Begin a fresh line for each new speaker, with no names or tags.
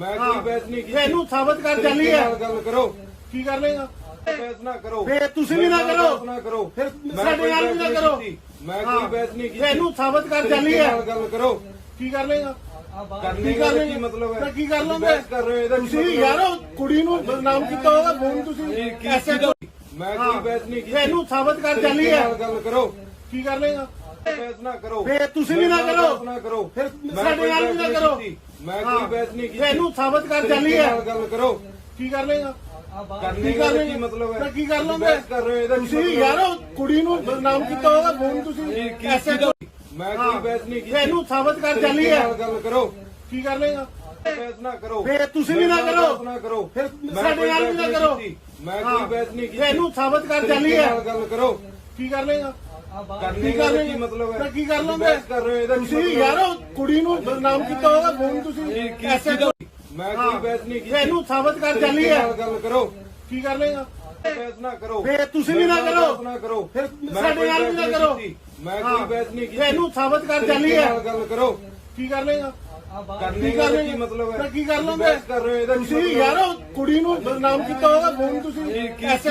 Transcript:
ਮੈਂ। ਕੋਈ ਬਹਿਸ ਨਹੀਂ ਕੀਤੀ।
ਇਹਨੂੰ ਸਾਬਤ ਕਰ
ਤਰੀਕੇ
ਹੈ।
ਗੱਲ ਕਰੋ।
ਕੀ ਕਰ ਲੇਗਾ
ਬਹਿਸ ਨਾ ਕਰੋ।
ਫਿਰ ਤੁਸੀਂ ਵੀ ਨਾ ਕਰੋ।
ਨਾ ਕਰੋ।
ਫਿਰ ਸਾਡੇ ਨਾਲ ਵੀ ਨਾ ਕਰੋ।
ਮੈਂ। ਕੋਈ ਬਹਿਸ ਨਹੀਂ ਕੀਤੀ।
ਇਹਨੂੰ ਸਾਬਤ ਕਰ
ਤਰੀਕੇ
ਹੈ।
ਗੱਲ ਕਰੋ।
ਕੀ ਕਰ ਲੇਗਾ
ਕਰਨੇ ਦਾ ਕੀ ਮਤਲਬ ਹੈ?
ਕੀ ਕਰ ਲਓਗੇ
ਕਰ ਰਹੇ ਇਹਦਾ
ਤੁਸੀਂ ਯਾਰ ਕੁੜੀ ਨੂੰ ਬਦਨਾਮ ਕੀਤਾ ਹੋਗਾ ਫੋਨ ਤੁਸੀਂ ਐਸੇ?
ਮੈਂ ਕੋਈ। ਬਹਿਸ ਨਹੀਂ ਕੀਤੀ।
ਇਹਨੂੰ ਸਾਬਤ ਕਰ ਚੱਲੀ ਹੈ।
ਗੱਲ ਕਰੋ।
ਕੀ ਕਰ ਲੇਗਾ
ਬਹਿਸ ਨਾ ਕਰੋ।
ਫਿਰ ਤੁਸੀਂ ਵੀ ਨਾ ਕਰੋ।
ਨਾ ਕਰੋ।
ਫਿਰ ਸਾਡੇ ਨਾਲ ਵੀ ਨਾ ਕਰੋ।
ਮੈਂ
ਹਾਂ।
ਕੋਈ ਬਹਿਸ ਨਹੀਂ ਕੀਤੀ।
ਇਹਨੂੰ ਸਾਬਤ ਕਰ ਚੱਲੀ ਹੈ।
ਨਾਲ ਗੱਲ ਕਰੋ।
ਕੀ ਕਰ ਲੇਗਾ
ਕਰਨੇ
ਕੀ
ਦਾ
ਕਰ
ਕੀ
ਲੇਗਾ
ਮਤਲਬ ਹੈ?
ਤਾਂ ਕੀ ਕਰ ਲਓਗੇ
ਬਹਿਸ ਕਰ ਰਹੇ ਹੋ ਇਹਦਾ ਕੀ
ਤੁਸੀਂ
ਮਤਲਬ
ਯਾਰ
ਹੈ?
ਉਹ ਕੁੜੀ ਨੂੰ ਬਦਨਾਮ ਕੀਤਾ ਹੋਗਾ ਫੋਨ ਤੁਸੀਂ
ਇਹ ਕੀ
ਐਸੇ
ਹੋਈ? ਮੈਂ ਕੋਈ
ਹਾਂ।
ਬਹਿਸ ਨਹੀਂ ਕੀਤੀ।
ਇਹਨੂੰ ਸਾਬਤ ਕਰ
ਤਰੀਕੇ
ਚੱਲੀ ਹੈ।
ਨਾਲ ਗੱਲ ਕਰੋ।
ਕੀ ਕਰ ਲੇਗਾ
ਬਹਿਸ ਨਾ ਕਰੋ।
ਫਿਰ ਤੁਸੀਂ ਵੀ ਨਾ
ਮੇਰੇ ਨਾਲ
ਕਰੋ।
ਬਹਿਸ ਨਾ ਕਰੋ।
ਫਿਰ
ਮੈਂ
ਸਾਡੇ
ਕੋਈ
ਨਾਲ ਵੀ
ਬਹਿਸ
ਨਾ ਕਰੋ।
ਕੀਤੀ। ਮੈਂ
ਹਾਂ।
ਕੋਈ ਬਹਿਸ ਨਹੀਂ ਕੀਤੀ
ਇਹਨੂੰ ਸਾਬਤ ਕਰ ਚੱਲੀ
ਤਰੀਕੇ
ਹੈ।
ਨਾਲ ਗੱਲ ਕਰੋ।
ਕੀ ਕਰ ਲੇਗਾ ਕੀ ਕਰ
ਕੀ
ਲੇਗਾ
ਮਤਲਬ ਹੈ?
ਕੀ ਕਰ ਲਓਗੇ
ਕਰ ਰਹੇ ਇਹਦਾ
ਤੁਸੀਂ ਯਾਰ ਕੁੜੀ ਨੂੰ ਬਦਨਾਮ ਕੀਤਾ ਹੋਗਾ ਫੋਨ ਤੁਸੀਂ ਐਸੇ?
ਮੈਂ ਕੋਈ। ਬਹਿਸ ਨਹੀਂ ਕੀਤੀ।
ਇਹਨੂੰ ਸਾਬਤ ਕਰ ਚੱਲੀ ਹੈ
ਗੱਲ ਕਰੋ।
ਕੀ ਕਰ ਲੇਗਾ
ਬਹਿਸ ਨਾ ਕਰੋ।
ਫਿਰ ਤੁਸੀਂ ਵੀ ਨਾ ਕਰੋ।
ਬਹਿਸ ਨਾ ਕਰੋ।
ਫਿਰ ਸਾਡੇ ਨਾਲ ਵੀ ਨਾ ਕਰੋ।
ਮੈਂ। ਕੋਈ ਬਹਿਸ ਨਹੀਂ ਕੀਤੀ।
ਇਹਨੂੰ ਸਾਬਤ ਕਰ ਚੱਲੀ ਹੈ
ਗੱਲ ਕਰੋ।
ਕੀ ਕਰ ਲੇਗਾ
ਕਰਨੇ ਦਾ
ਕਰ
ਕੀ ਮਤਲਬ ਹੈ?
ਕੀ ਕਰ ਲਓਗੇ
ਰਹੇ
ਤੁਸੀਂ ਯਾਰ ਕੁੜੀ ਨੂੰ ਬਦਨਾਮ ਕੀਤਾ ਹੋਗਾ ਫੋਨ ਤੁਸੀਂ ਐਸੇ?